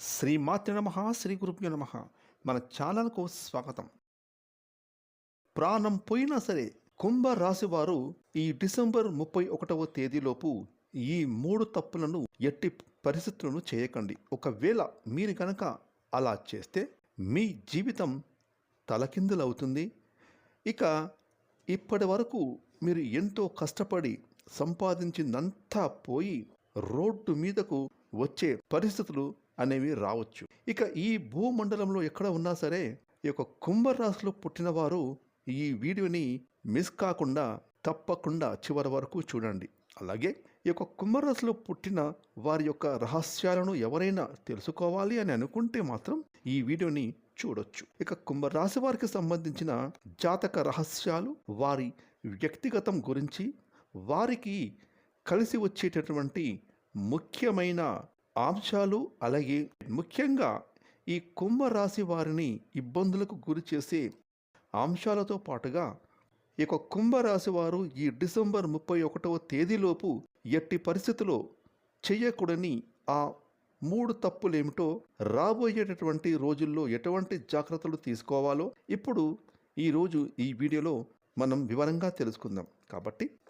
శ్రీ శ్రీమాతృ నమ శ్రీ గురుభ్యో నమ. మన ఛానల్కు స్వాగతం. ప్రాణం పోయినా సరే కుంభ రాశివారు ఈ డిసెంబర్ ముప్పై ఒకటవ తేదీలోపు ఈ మూడు తప్పులను ఎట్టి పరిస్థితులను చేయకండి. ఒకవేళ మీరు కనుక అలా చేస్తే మీ జీవితం తలకిందులవుతుంది. ఇక ఇప్పటి వరకు మీరు ఎంతో కష్టపడి సంపాదించిందంతా పోయి రోడ్డు మీదకు వచ్చే పరిస్థితులు అనేవి రావచ్చు. ఇక ఈ భూమండలంలో ఎక్కడ ఉన్నా సరే ఈ యొక్క కుంభరాశిలో పుట్టినవారు ఈ వీడియోని మిస్ కాకుండా తప్పకుండా చివరి వరకు చూడండి. అలాగే ఈ యొక్క కుంభరాశిలో పుట్టిన వారి యొక్క రహస్యాలను ఎవరైనా తెలుసుకోవాలి అని అనుకుంటే మాత్రం ఈ వీడియోని చూడొచ్చు. ఇక కుంభరాశి వారికి సంబంధించిన జాతక రహస్యాలు వారి వ్యక్తిగతం గురించి వారికి కలిసి వచ్చేటటువంటి ముఖ్యమైన అంశాలు అలాగే ముఖ్యంగా ఈ కుంభరాశి వారిని ఇబ్బందులకు గురి చేసే అంశాలతో పాటుగా ఈ యొక్క కుంభరాశి వారు ఈ డిసెంబర్ ముప్పై ఒకటవ తేదీలోపు ఎట్టి పరిస్థితిలో చేయకూడని ఆ మూడు తప్పులేమిటో రాబోయేటటువంటి రోజుల్లో ఎటువంటి జాగ్రత్తలు తీసుకోవాలో ఇప్పుడు ఈరోజు ఈ వీడియోలో మనం వివరంగా తెలుసుకుందాం. కాబట్టి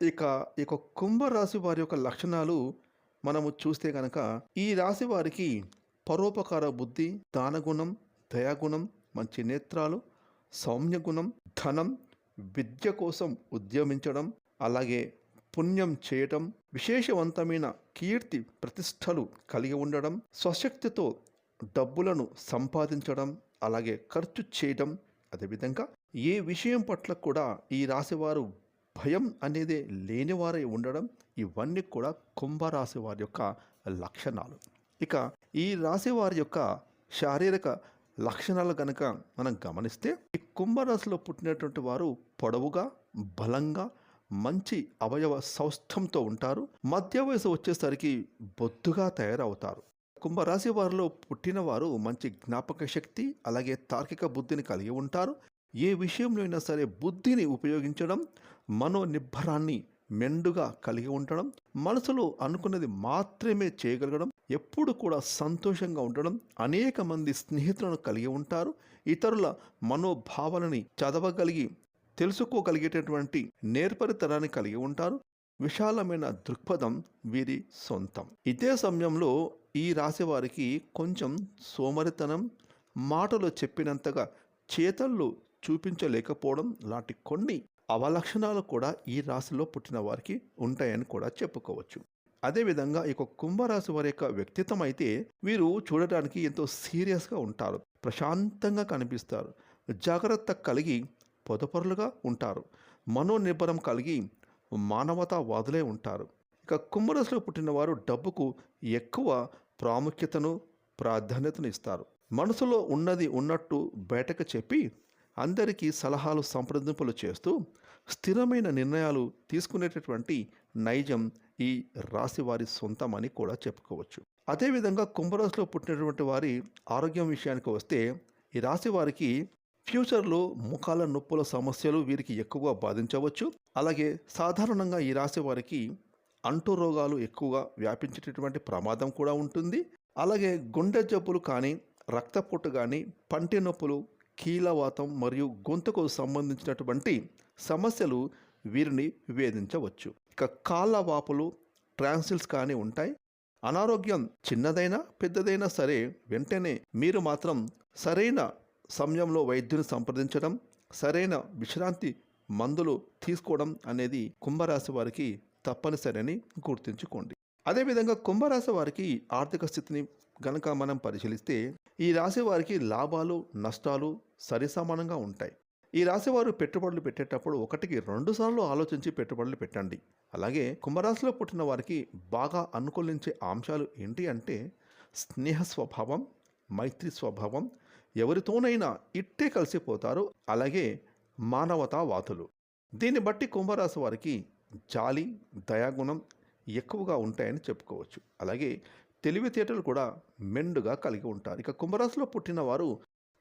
ఇక ఇక కుంభరాశి వారి యొక్క లక్షణాలు మనము చూస్తే కనుక ఈ రాశి వారికి పరోపకార బుద్ధి దానగుణం దయాగుణం మంచి నేత్రాలు సౌమ్యగుణం ధనం విద్య కోసం ఉద్యమించడం అలాగే పుణ్యం చేయటం విశేషవంతమైన కీర్తి ప్రతిష్టలు కలిగి ఉండడం స్వశక్తితో డబ్బులను సంపాదించడం అలాగే ఖర్చు చేయడం అదేవిధంగా ఏ విషయం పట్ల కూడా ఈ రాశివారు భయం అనేది లేనివారై ఉండడం ఇవన్నీ కూడా కుంభరాశి వారి యొక్క లక్షణాలు. ఇక ఈ రాశి వారి యొక్క శారీరక లక్షణాలు కనుక మనం గమనిస్తే ఈ కుంభరాశిలో పుట్టినటువంటి వారు పొడవుగా బలంగా మంచి అవయవ సౌస్థంతో ఉంటారు. మధ్య వయసు వచ్చేసరికి బొద్దుగా తయారవుతారు. కుంభరాశి వారిలో పుట్టిన వారు మంచి జ్ఞాపక శక్తి అలాగే తార్కిక బుద్ధిని కలిగి ఉంటారు. ఏ విషయంలో అయినా సరే బుద్ధిని ఉపయోగించడం మనోనిబ్బరాన్ని మెండుగా కలిగి ఉండడం మనసులో అనుకున్నది మాత్రమే చేయగలగడం ఎప్పుడు కూడా సంతోషంగా ఉండడం అనేక మంది స్నేహితులను కలిగి ఉంటారు ఇతరుల మనోభావాలని చదవగలిగి తెలుసుకోగలిగేటటువంటి నేర్పరితనాన్ని కలిగి ఉంటారు. విశాలమైన దృక్పథం వీరి సొంతం. ఇదే సమయంలో ఈ రాశి వారికి కొంచెం సోమరితనం మాటలు చెప్పినంతగా చేతల్లో చూపించలేకపోవడం లాంటి కొన్ని అవలక్షణాలు కూడా ఈ రాశిలో పుట్టిన వారికి ఉంటాయని కూడా చెప్పుకోవచ్చు. అదేవిధంగా ఈ యొక్క కుంభరాశి వారి యొక్క వ్యక్తిత్వం అయితే వీరు చూడటానికి ఎంతో సీరియస్గా ఉంటారు. ప్రశాంతంగా కనిపిస్తారు. జాగ్రత్త కలిగి పొదపరులుగా ఉంటారు. మనోనిబ్బరం కలిగి మానవతావాదులే ఉంటారు. ఇక కుంభరాశిలో పుట్టిన వారు డబ్బుకు ఎక్కువ ప్రాముఖ్యతను ప్రాధాన్యతను ఇస్తారు. మనసులో ఉన్నది ఉన్నట్టు బయటకు చెప్పి అందరికీ సలహాలు సంప్రదింపులు చేస్తూ స్థిరమైన నిర్ణయాలు తీసుకునేటటువంటి నైజం ఈ రాశి వారి సొంతమని కూడా చెప్పుకోవచ్చు. అదేవిధంగా కుంభరాశిలో పుట్టినటువంటి వారి ఆరోగ్యం విషయానికి వస్తే ఈ రాశి వారికి ఫ్యూచర్లో ముఖాల నొప్పుల సమస్యలు వీరికి ఎక్కువగా బాధించవచ్చు. అలాగే సాధారణంగా ఈ రాశి వారికి అంటు రోగాలు ఎక్కువగా వ్యాపించేటటువంటి ప్రమాదం కూడా ఉంటుంది. అలాగే గుండె జబ్బులు కానీ రక్తపోటు కానీ పంటి నొప్పులు కీలవాతం మరియు గొంతుకు సంబంధించినటువంటి సమస్యలు వీరిని వేధించవచ్చు ఇక కాళ్ళ వాపులు ట్రాన్సిల్స్ కానీ ఉంటాయి. అనారోగ్యం చిన్నదైనా పెద్దదైనా సరే వెంటనే మీరు మాత్రం సరైన సమయంలో వైద్యుని సంప్రదించడం సరైన విశ్రాంతి మందులు తీసుకోవడం అనేది కుంభరాశి వారికి తప్పనిసరి అని గుర్తుంచుకోండి. అదేవిధంగా కుంభరాశి వారికి ఆర్థిక స్థితిని గనక మనం పరిశీలిస్తే ఈ రాశి వారికి లాభాలు నష్టాలు సరిసమానంగా ఉంటాయి. ఈ రాశివారు పెట్టుబడులు పెట్టేటప్పుడు ఒకటికి రెండు సార్లు ఆలోచించి పెట్టుబడులు పెట్టండి. అలాగే కుంభరాశిలో పుట్టిన వారికి బాగా అనుకూలించే అంశాలు ఏంటి అంటే స్నేహ స్వభావం మైత్రి స్వభావం ఎవరితోనైనా ఇట్టే కలిసిపోతారు అలాగే మానవతావాదులు దీన్ని బట్టి కుంభరాశి వారికి జాలి దయాగుణం ఎక్కువగా ఉంటాయని చెప్పుకోవచ్చు. అలాగే తెలివితేటలు కూడా మెండుగా కలిగి ఉంటారు. ఇక కుంభరాశిలో పుట్టిన వారు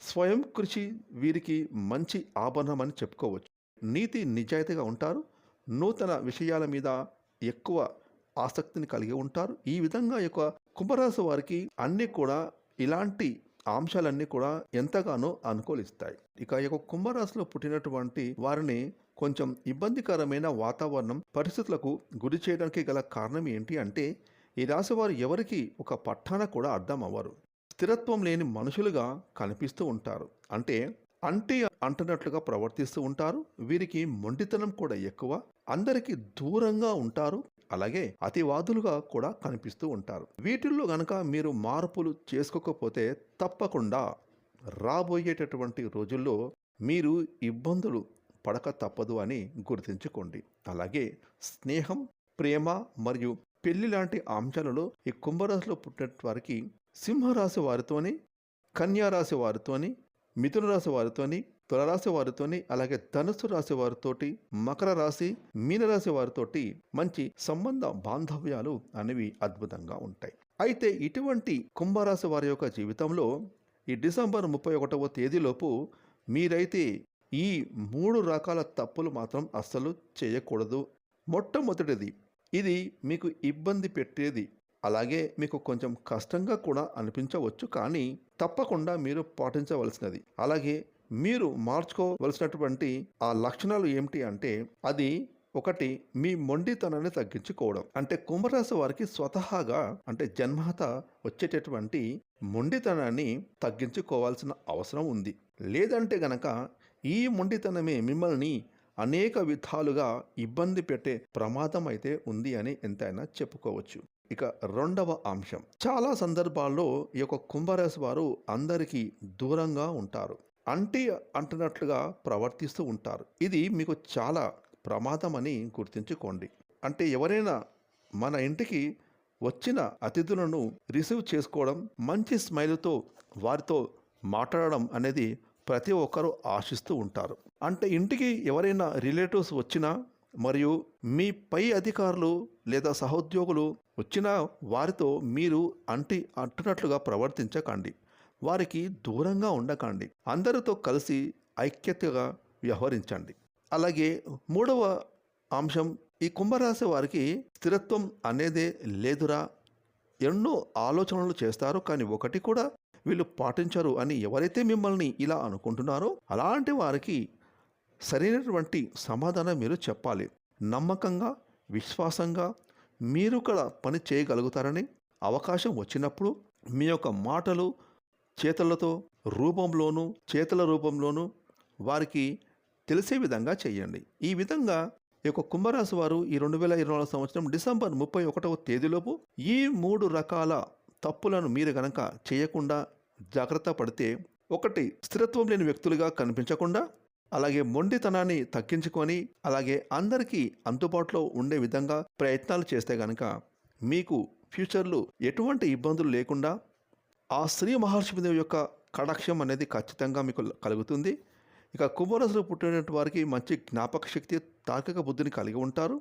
స్వయం కృషి వీరికి మంచి ఆభరణం అని చెప్పుకోవచ్చు. నీతి నిజాయితీగా ఉంటారు. నూతన విషయాల మీద ఎక్కువ ఆసక్తిని కలిగి ఉంటారు. ఈ విధంగా యొక్క కుంభరాశి వారికి అన్నీ కూడా ఇలాంటి అంశాలన్నీ కూడా ఎంతగానో అనుకూలిస్తాయి. ఇక ఈ యొక్క కుంభరాశిలో పుట్టినటువంటి వారిని కొంచెం ఇబ్బందికరమైన వాతావరణం పరిస్థితులకు గురి చేయడానికి గల కారణం ఏంటి అంటే ఈ రాశివారు ఎవరికి ఒక పట్టాన కూడా అర్థం అవ్వరు. స్థిరత్వం లేని మనుషులుగా కనిపిస్తూ ఉంటారు. అంటే అంటే అంటున్నట్లుగా ప్రవర్తిస్తూ ఉంటారు. వీరికి మొండితనం కూడా ఎక్కువ. అందరికీ దూరంగా ఉంటారు. అలాగే అతివాదులుగా కూడా కనిపిస్తూ ఉంటారు. వీటిల్లో గనక మీరు మార్పులు చేసుకోకపోతే తప్పకుండా రాబోయేటటువంటి రోజుల్లో మీరు ఇబ్బందులు పడక తప్పదు అని గుర్తుంచుకోండి. అలాగే స్నేహం ప్రేమ మరియు పెళ్ళి లాంటి అంశాలలో ఈ కుంభరాశిలో పుట్టిన వారికి సింహరాశి వారితోని కన్యారాశి వారితోని మిథున రాశి వారితోని తులరాశి వారితోని అలాగే ధనుసు రాశి వారితోటి మకర రాశి మీనరాశి వారితోటి మంచి సంబంధ బాంధవ్యాలు అనేవి అద్భుతంగా ఉంటాయి. అయితే ఇటువంటి కుంభరాశి వారి యొక్క జీవితంలో ఈ డిసెంబర్ ముప్పై ఒకటవ తేదీలోపు మీరైతే ఈ మూడు రకాల తప్పులు మాత్రం అస్సలు చేయకూడదు. మొట్టమొదటిది ఇది మీకు ఇబ్బంది పెట్టేది. అలాగే మీకు కొంచెం కష్టంగా కూడా అనిపించవచ్చు కానీ తప్పకుండా మీరు పాటించవలసినది. అలాగే మీరు మార్చుకోవలసినటువంటి ఆ లక్షణాలు ఏమిటి అంటే అది ఒకటి మీ మొండితనాన్ని తగ్గించుకోవడం. అంటే కుంభరాశి వారికి స్వతహాగా అంటే జన్మహత వచ్చేటటువంటి మొండితనాన్ని తగ్గించుకోవాల్సిన అవసరం ఉంది. లేదంటే గనక ఈ మొండితనమే మిమ్మల్ని అనేక విధాలుగా ఇబ్బంది పెట్టే ప్రమాదం అయితే ఉంది అని ఎంతైనా చెప్పుకోవచ్చు. ఇక రెండవ అంశం. చాలా సందర్భాల్లో ఈ యొక్క కుంభరాశి వారు అందరికీ దూరంగా ఉంటారు. అంటే అంటున్నట్లుగా ప్రవర్తిస్తూ ఉంటారు. ఇది మీకు చాలా ప్రమాదం అని గుర్తుంచుకోండి. అంటే ఎవరైనా మన ఇంటికి వచ్చిన అతిథులను రిసీవ్ చేసుకోవడం మంచి స్మైల్తో వారితో మాట్లాడడం అనేది ప్రతి ఒక్కరూ ఆశిస్తూ ఉంటారు. అంటే ఇంటికి ఎవరైనా రిలేటివ్స్ వచ్చినా మరియు మీ పై అధికారులు లేదా సహోద్యోగులు వచ్చిన వారితో మీరు అంటి అంటున్నట్లుగా ప్రవర్తించకండి. వారికి దూరంగా ఉండకండి. అందరితో కలిసి ఐక్యతగా వ్యవహరించండి. అలాగే మూడవ అంశం ఈ కుంభరాశి వారికి స్థిరత్వం అనేదే లేదురా. ఎన్నో ఆలోచనలు చేస్తారు. కానీ ఒకటి కూడా వీళ్ళు పాటించరు అని ఎవరైతే మిమ్మల్ని ఇలా అనుకుంటున్నారో అలాంటి వారికి సరైనటువంటి సమాధానం మీరు చెప్పాలి. నమ్మకంగా విశ్వాసంగా మీరు కూడా పని చేయగలుగుతారని అవకాశం వచ్చినప్పుడు మీ యొక్క మాటలు చేతలతో రూపంలోనూ చేతల రూపంలోనూ వారికి తెలిసే విధంగా చేయండి. ఈ విధంగా ఈ యొక్క కుంభరాశి వారు ఈ రెండు వేల ఇరవై నాలుగు సంవత్సరం డిసెంబర్ ముప్పై ఒకటవ తేదీలోపు ఈ మూడు రకాల తప్పులను మీరు గనక చేయకుండా జాగ్రత్త పడితే ఒకటి స్థిరత్వం లేని వ్యక్తులుగా కనిపించకుండా అలాగే మొండితనాన్ని తగ్గించుకొని అలాగే అందరికీ అందుబాటులో ఉండే విధంగా ప్రయత్నాలు చేస్తే గనక మీకు ఫ్యూచర్లో ఎటువంటి ఇబ్బందులు లేకుండా ఆ శ్రీ మహర్షిదేవి యొక్క కటాక్షం అనేది ఖచ్చితంగా మీకు కలుగుతుంది. ఇక కుంభరాశిలో పుట్టినటువంటి వారికి మంచి జ్ఞాపక శక్తి తార్కిక బుద్ధిని కలిగి ఉంటారు.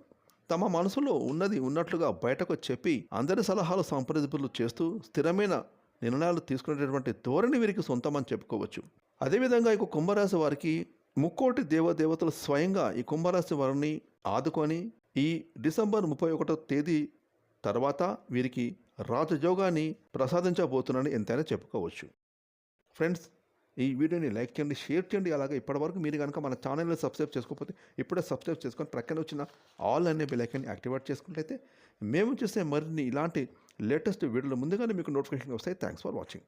తమ మనసులో ఉన్నది ఉన్నట్లుగా బయటకు చెప్పి అందరి సలహాలు సంప్రదింపులు చేస్తూ స్థిరమైన నిర్ణయాలు తీసుకునేటటువంటి ధోరణి వీరికి సొంతమని చెప్పుకోవచ్చు. అదేవిధంగా ఇక కుంభరాశి వారికి ముక్కోటి దేవదేవతలు స్వయంగా ఈ కుంభరాశి వారిని ఆదుకొని ఈ డిసెంబర్ ముప్పై ఒకటో తేదీ తర్వాత వీరికి రాజయోగాన్ని ప్రసాదించబోతున్నారని ఎంతైనా చెప్పుకోవచ్చు. ఫ్రెండ్స్ ఈ వీడియోని లైక్ చేయండి షేర్ చేయండి. అలాగే ఇప్పటివరకు మీరు కనుక మన ఛానల్ని సబ్స్క్రైబ్ చేసుకోకపోతే ఇప్పుడే సబ్స్క్రైబ్ చేసుకొని ప్రక్కన వచ్చిన ఆల్ అనే బెలైకన్ని యాక్టివేట్ చేసుకున్నట్లయితే మేము చేసే మరిన్ని ఇలాంటి లేటెస్ట్ వీడియోలు ముందుగానే మీకు నోటిఫికేషన్ వస్తాయి. Thanks for watching